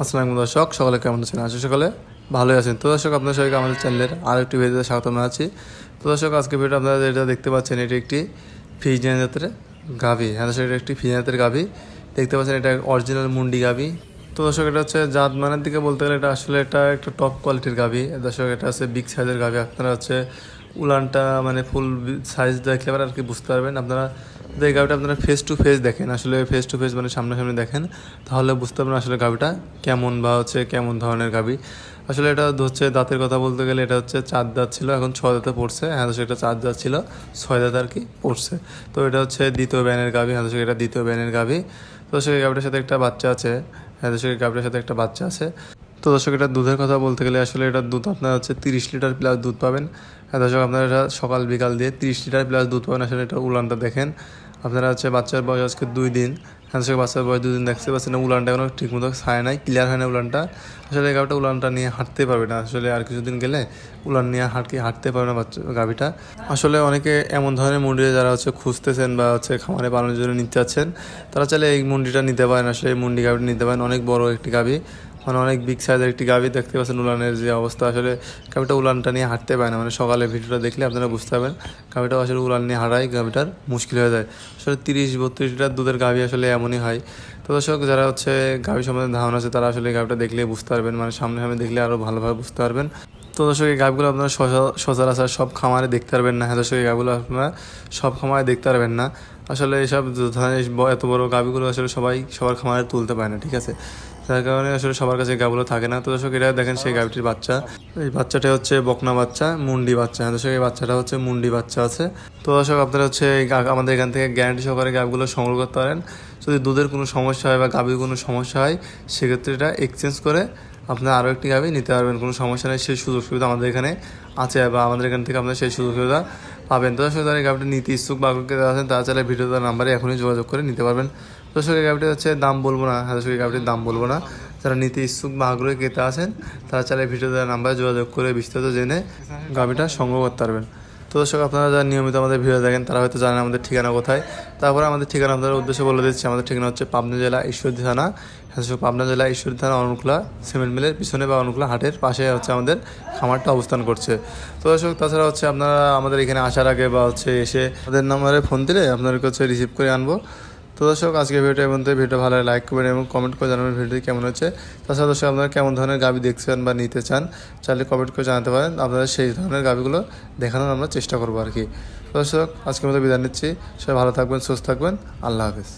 আসসালামু দর্শক, সকলে কেমন আছেন? আশা সকলে ভালোই আছেন। তো দর্শক আপনার সবাইকে আমাদের চ্যানেলের আরও একটি ভিডিওতে স্বাগত জানাচ্ছি। তো দর্শক আজকে ভিডিও আপনারা যেটা দেখতে পাচ্ছেন, এটি একটি ফিজিয়ান জাতের গাভি। হ্যাঁ দর্শক, এটা একটি ফিজিয়ান জাতের গাভি। দেখতে পাচ্ছেন, এটা অরিজিনাল মুন্ডি গাভি। তো দর্শক, এটা হচ্ছে জাত মানের দিকে বলতে গেলে এটা আসলে এটা একটা টপ কোয়ালিটির গাভি। দর্শক, এটা হচ্ছে বিগ সাইজের গাভি। আপনারা হচ্ছে উলানটা মানে ফুল সাইজ দেখলে আর কি বুঝতে পারবেন। আপনারা যদি এই আপনারা ফেস টু ফেস দেখেন। আসলে ফেস টু ফেস মানে সামনাসামনি দেখেন। তাহলে বুঝতে পারবেন আসলে গাভিটা কেমন বা হচ্ছে কেমন ধরনের গাভি আসলে এটা হচ্ছে দাঁতের কথা বলতে গেলে এটা হচ্ছে চার দাঁত ছিল, এখন ছয় দাঁতে পড়ছে। হ্যাঁ এটা চার দাঁত ছিল, ছয় দাঁত আর কি পড়ছে। তো এটা হচ্ছে দ্বিতীয় ব্যানের গাভি হ্যাঁ এটা দ্বিতীয় ব্যানের গাভি তো এই গাভিটার সাথে একটা বাচ্চা আছে। হ্যাঁ দর্শক এই গাভিটার সাথে একটা বাচ্চা আছে। তো দর্শক, এটা দুধের কথা বলতে গেলে আসলে এটা দুধ আপনার হচ্ছে তিরিশ লিটার প্লাস দুধ পাবেন। হ্যাঁ দর্শক, আপনারা এটা সকাল বিকাল দিয়ে তিরিশ লিটার প্লাস দুধ পাবেন। আসলে এটা উলানটা দেখেন। আপনারা হচ্ছে বাচ্চার বয়স আজকে দুই দিন হ্যাঁ দর্শক বাচ্চার বয়স দুই দিন দেখতে পাচ্ছেন না উলানটা এখনও ঠিকমতো ছায় নাই ক্লিয়ার হয় না উলানটা। আসলে গাভিটা উলানটা নিয়ে হাঁটতে পারবে না, আসলে আর কিছুদিন গেলে উলান নিয়ে হাঁটকে হাঁটতে পারবে না বাচ্চা গাভিটা আসলে অনেকে এমন ধরনের মুন্ডি যারা হচ্ছে খুঁজতেছেন বা হচ্ছে খামারে পালনের জন্য নিতে চাচ্ছেন, তারা চাইলে এই মুন্ডিটা নিতে পারেন, আসলে এই মুন্ডি গাভিটা নিতে পারেন, অনেক বড় একটি গাভি মানে অনেক বিগ সাইজের একটি গাভি দেখতে পাচ্ছেন উলানের যে অবস্থা। আসলে গাভিটা উলানটা নিয়ে হাঁটতে পারে না। মানে সকালে ভিডিওটা দেখলে আপনারা বুঝতে পারবেন গাভিটা আসলে উলান নিয়ে হাঁটাই গাভিটার মুশকিল হয়ে যায়। আসলে তিরিশ, বত্রিশ লিটার দুধের গাভি আসলে এমনই হয়। তো দর্শক, যারা হচ্ছে গাভি সম্বন্ধে ধারণা আছে, তারা আসলে গাভিটা দেখলে বুঝতে পারবেন। মানে সামনে সামনে দেখলে আরও ভালোভাবে বুঝতে পারবেন। তো দর্শক, এই গাভগুলো আপনারা সচা- সচরাচর সব খামারে দেখতে পারবেন না। হ্যাঁ দর্শক, এই গাভগুলো আপনারা সব খামারে দেখতে পারবেন না। আসলে ধরনের এত বড় গাভিগুলো আসলে সবাই সবার খামারে তুলতে পারে না, ঠিক আছে? যার কারণে আসলে সবার কাছে গাভগুলো থাকে না। তো দর্শক এটা দেখেন সেই গাভিটির বাচ্চা। এই বাচ্চাটা হচ্ছে বকনা বাচ্চা, মুন্ডি বাচ্চা। হ্যাঁ দর্শক, এই বাচ্চাটা হচ্ছে মুন্ডি বাচ্চা আছে। তো দর্শক, আপনারা হচ্ছে আমাদের এখান থেকে গ্যারান্টি সহকারে গাভগুলো সংগ্রহ করতে পারেন। যদি দুধের কোনো সমস্যা হয় বা গাভীর কোনো সমস্যা হয়, সেক্ষেত্রে এটা এক্সচেঞ্জ করে আপনার আরও একটি গাভি নিতে পারবেন, কোনো সমস্যা নেই। সেই সুযোগ সুবিধা আমাদের এখানে আছে বা আমাদের এখান থেকে আপনার সেই সুযোগ সুবিধা পাবেন। তো দর্শক এই গাভিটা নিতে ইচ্ছুক বা আছেন, তারা চাইলে ভিডিও দেওয়ার নাম্বারে এখনই যোগাযোগ করে নিতে পারবেন। দর্শক এই গাভিটা হচ্ছে দাম বলব না হ্যাঁ দর্শক এই গাভিটির দাম বলব না। যারা নিতে ইচ্ছুক বা আগ্রহী ক্রেতা আছেন, তারা চাইলে ভিডিও দেওয়ার নাম্বারে যোগাযোগ করে বিস্তারিত জেনে গাভিটা সংগ্রহ করতে পারবেন। তো দর্শক, আপনারা যারা নিয়মিত আমাদের ভিডিও দেখেন, তারা হয়তো জানেন আমাদের ঠিকানা কোথায়। তারপরে আমাদের ঠিকানা আপনাদের উদ্দেশ্যে বলে দিচ্ছি, আমাদের ঠিকানা হচ্ছে পাবনা জেলা ঈশ্বরদী থানা। পাবনা জেলা ঈশ্বরদী থানা, অনুকূলা সিমেন্ট মিলের পিছনে বা অনুকূলা হাটের পাশে হচ্ছে আমাদের খামারটা অবস্থান করছে। তো দর্শক, তাছাড়া হচ্ছে আপনারা আমাদের এখানে আসার আগে বা হচ্ছে এসে আমাদের নাম্বারে ফোন দিলে আপনাদেরকে হচ্ছে রিসিভ করে আনব। তো দর্শক আজকে ভিডিওটা এবং ভিডিও ভালো লাইক করবেন এবং কমেন্ট করে জানাবেন ভিডিওটি কেমন হচ্ছে। তাছাড়া দর্শক, আপনারা কেমন ধরনের গাবি দেখছেন বা নিতে চান, চাইলে কমেন্ট করে জানাতে পারেন। আপনারা সেই ধরনের গাবিগুলো দেখানোর আমরা চেষ্টা করব আর কি। দর্শক, আজকের মতো বিদায় নিচ্ছি। সবাই ভালো থাকবেন, সুস্থ থাকবেন। আল্লাহ হাফিজ।